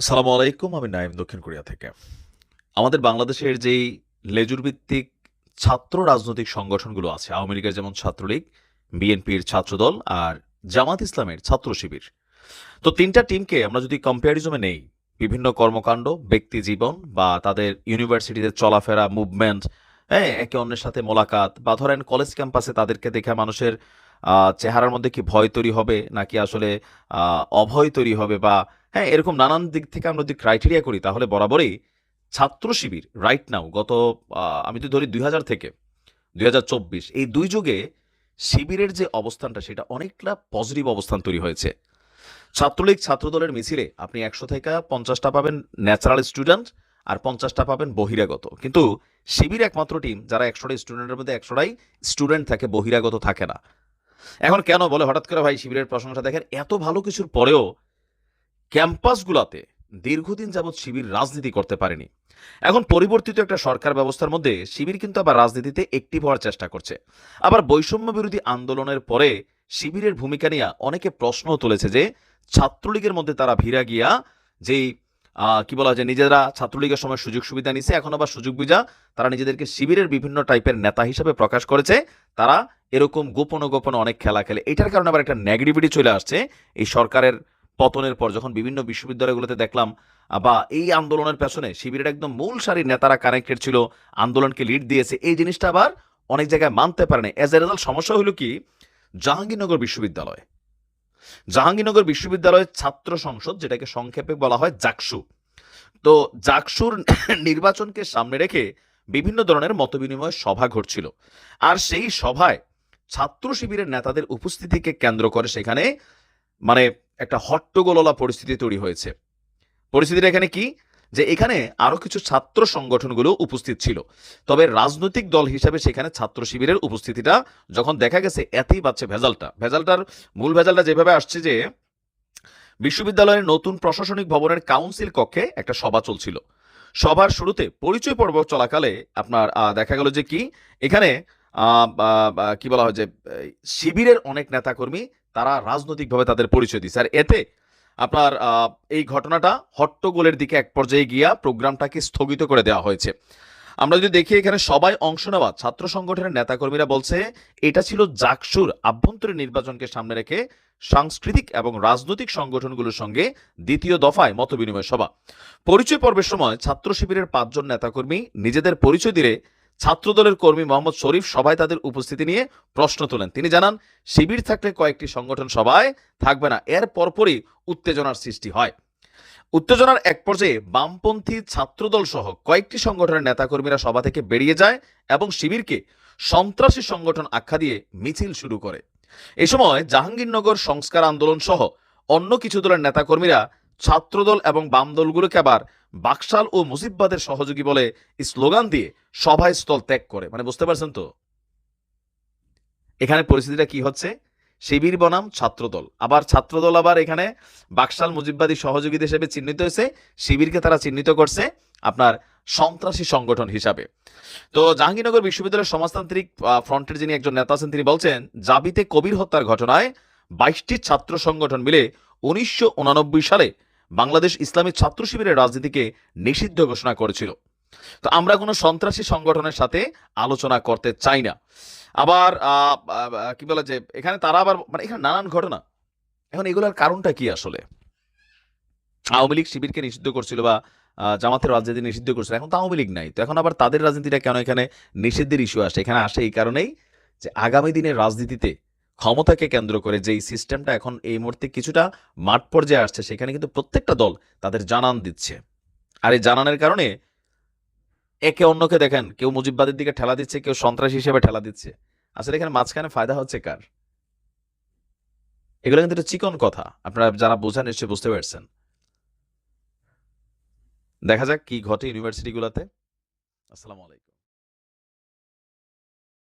সালামু আলাইকুম, আমি নাইম দক্ষিণ কোরিয়া থেকে। আমাদের বাংলাদেশের যেই লেজুর ভিত্তিক ছাত্র রাজনৈতিক সংগঠনগুলো আছে, আওয়ামী লীগের যেমন ছাত্রলীগ, বিএনপির ছাত্রদল আর জামাত ইসলামের ছাত্র শিবির। তো তিনটা টিমকে আমরা যদি কম্পারিজমে নেই, বিভিন্ন কর্মকাণ্ড, ব্যক্তি জীবন বা তাদের ইউনিভার্সিটিতে চলাফেরা মুভমেন্ট হ্যাঁ একে অন্যের সাথে মোলাকাত বা ধরেন কলেজ ক্যাম্পাসে তাদেরকে দেখে মানুষের চেহারার মধ্যে কি ভয় তৈরি হবে, নাকি আসলে অভয় তৈরি হবে বা হ্যাঁ এরকম নানান দিক থেকে আমরা যদি ক্রাইটেরিয়া করি, তাহলে বরাবরই ছাত্র শিবির রাইট নাও গত আমি তো ধরি দুই হাজার থেকে, দুই হাজার চব্বিশ, এই দুই যুগে শিবিরের যে অবস্থানটা, সেটা অনেকটা পজিটিভ অবস্থান তৈরি হয়েছে। ছাত্রলীগ, ছাত্রদলের মিছিলে আপনি একশো থেকে পঞ্চাশটা পাবেন ন্যাচারাল স্টুডেন্ট আর পঞ্চাশটা পাবেন বহিরাগত। কিন্তু শিবির একমাত্র টিম যারা একশোটা স্টুডেন্টের মধ্যে একশোটাই স্টুডেন্ট থাকে, বহিরাগত থাকে না। এখন কেন বলে হঠাৎ করে ভাই, শিবিরের প্রশংসা দেখেন, এত ভালো কিছুর পরেও ক্যাম্পাসগুলোতে দীর্ঘদিন যাবৎ শিবির রাজনীতি করতে পারেনি। এখন পরিবর্তিত একটা সরকার ব্যবস্থার মধ্যে শিবির কিন্তু আবার রাজনীতিতে একটিভ হওয়ার চেষ্টা করছে। আবার বৈষম্য বিরোধী আন্দোলনের পরে শিবিরের ভূমিকা নিয়ে অনেকে প্রশ্ন তুলেছে যে, ছাত্রলীগের মধ্যে তারা ভিড়া গিয়া যেই কি বলা যায়, নিজেরা ছাত্রলীগের সময় সুযোগ সুবিধা নিছে, এখন আবার সুযোগ বুঝা তারা নিজেদেরকে শিবিরের বিভিন্ন টাইপের নেতা হিসেবে প্রকাশ করেছে। তারা এরকম গোপন গোপন অনেক খেলা খেলে। এটার কারণে আবার একটা নেগেটিভিটি চলে আসছে। এই সরকারের পতনের পর যখন বিভিন্ন বিশ্ববিদ্যালয়গুলোতে দেখলাম বা এই আন্দোলনের পেছনে শিবিরের একদম মূল সারির নেতারা কানেক্টেড ছিল, আন্দোলনকে লিড দিয়েছে, এই জিনিসটা আবার অনেক জায়গায় মানতে পারে না এজ এ রেজাল্ট সমস্যা হলো কি? জাহাঙ্গীরনগর বিশ্ববিদ্যালয়। জাহাঙ্গীরনগর বিশ্ববিদ্যালয়ের ছাত্র সংসদ, যেটাকে সংক্ষেপে বলা হয় জাকসু তো জাকসুর নির্বাচনকে সামনে রেখে বিভিন্ন ধরনের মতবিনিময় সভা ঘটছিল। আর সেই সভায় ছাত্র শিবিরের নেতাদের উপস্থিতিকে কেন্দ্র করে সেখানে মানে একটা হট্টগোললা পরিস্থিতি তৈরি হয়েছে। পরিস্থিতিটা এখানে কি? যে এখানে আরও কিছু ছাত্র সংগঠনগুলো উপস্থিত ছিল। তবে রাজনৈতিক দল হিসাবে সেখানে ছাত্র শিবিরের উপস্থিতিটা যখন দেখা গেছে, এতেই পাচ্ছে ভেজালটা। ভেজালটার মূল ভেজালটা যেভাবে আসছে যে, বিশ্ববিদ্যালয়ের নতুন প্রশাসনিক ভবনের কাউন্সিল কক্ষে একটা সভা চলছিল। সভার শুরুতে পরিচয় পর্ব চলাকালে আপনার দেখা গেল যে কি? এখানে কি বলা হয় যে শিবিরের অনেক নেতাকর্মী তারা রাজনৈতিকভাবে তাদের পরিচয় দিচ্ছে আর এতে আপনার এই ঘটনাটা হট্টগোলের দিকে এক পর্যায়ে গিয়া প্রোগ্রামটাকে স্থগিত করে দেওয়া হয়েছে। আমরা যদি দেখি, এখানে সবাই অংশ নেওয়া, ছাত্র সংগঠনের নেতাকর্মীরা বলছে, এটা ছিল জাকসুর আভ্যন্তরীণ নির্বাচনকে সামনে রেখে সাংস্কৃতিক এবং রাজনৈতিক সংগঠনগুলোর সঙ্গে দ্বিতীয় দফায় মতবিনিময় সভা। পরিচয় পর্বের সময় ছাত্র শিবিরের পাঁচজন নেতাকর্মী নিজেদের পরিচয় দিলে ছাত্রদলের কর্মী মোহাম্মদ শরীফ সবাই তাদের উপস্থিতি নিয়ে প্রশ্ন তোলেন। তিনি জানান, শিবির থাকলে কয়েকটি সংগঠন সবাই থাকবে না, এর পরপরই উত্তেজনার সৃষ্টি হয়। উত্তেজনার এক পর্যায়ে বামপন্থী ছাত্রদল সহ কয়েকটি সংগঠনের নেতাকর্মীরা সভা থেকে বেরিয়ে যায় এবং শিবিরকে সন্ত্রাসী সংগঠন আখ্যা দিয়ে মিছিল শুরু করে। এ সময় জাহাঙ্গীরনগর সংস্কার আন্দোলন সহ অন্য কিছু দলের নেতাকর্মীরা ছাত্রদল এবং বাম দলগুলোকে আবার বাকশাল ও মুজিববাদের সহযোগী বলে স্লোগান দিয়ে সভাস্থল ত্যাগ করে। মানে বুঝতে পারছেন তো? এখানে পরিস্থিতিটা কি হচ্ছে? শিবির বনাম ছাত্রদল। আবার ছাত্রদল আবার এখানে বাকশাল মুজিববাদী সহযোগী হিসেবে চিহ্নিত হয়েছে। শিবিরকে তারা চিহ্নিত করছে আপনার সন্ত্রাসী সংগঠন হিসাবে। তো জাহাঙ্গীরনগর বিশ্ববিদ্যালয়ের সমাজতান্ত্রিক ফ্রন্টের যিনি একজন নেতা আছেন, তিনি বলছেন, জাবিতে কবির হত্যার ঘটনায় বাইশটি ছাত্র সংগঠন মিলে উনিশশো সালে বাংলাদেশ ইসলামী ছাত্র শিবিরের রাজনীতিকে নিষিদ্ধ ঘোষণা করেছিল। তো আমরা কোনো সন্ত্রাসী সংগঠনের সাথে আলোচনা করতে চাই না। আবার কি বলে যে, এখানে তারা আবার মানে এখানে নানান ঘটনা। এখন এগুলোর কারণটা কি আসলে? আওয়ামী লীগ শিবিরকে নিষিদ্ধ করছিল বা জামাতের রাজনীতি নিষিদ্ধ করছিল, এখন তো আওয়ামী লীগ নাই। তো এখন আবার তাদের রাজনীতিটা কেন এখানে নিষিদ্ধের ইস্যু আসে? এখানে আসে এই কারণেই যে আগামী দিনের রাজনীতিতে ক্ষমতাকে কেন্দ্র করে যে সিস্টেমটা এখন এই মুহূর্তে কিছুটা মাঠ পর্যায়ে আসছে, সেখানে কিন্তু প্রত্যেকটা দল তাদের জানান দিচ্ছে। আর এই জানানের কারণে একে অন্যকে দেখেন, কেউ মুজিববাদের দিকে ঠেলা দিচ্ছে, কেউ সন্ত্রাসী হিসেবে ঠেলা দিচ্ছে। আসলে এখানে মাঝখানে ফায়দা হচ্ছে কার? এগুলো কিন্তু একটা চিকন কথা। আপনারা যারা বোঝান নিশ্চয়ই বুঝতে পারছেন। দেখা যাক কি ঘটে ইউনিভার্সিটিগুলোতে। আসসালামু আলাইকুম।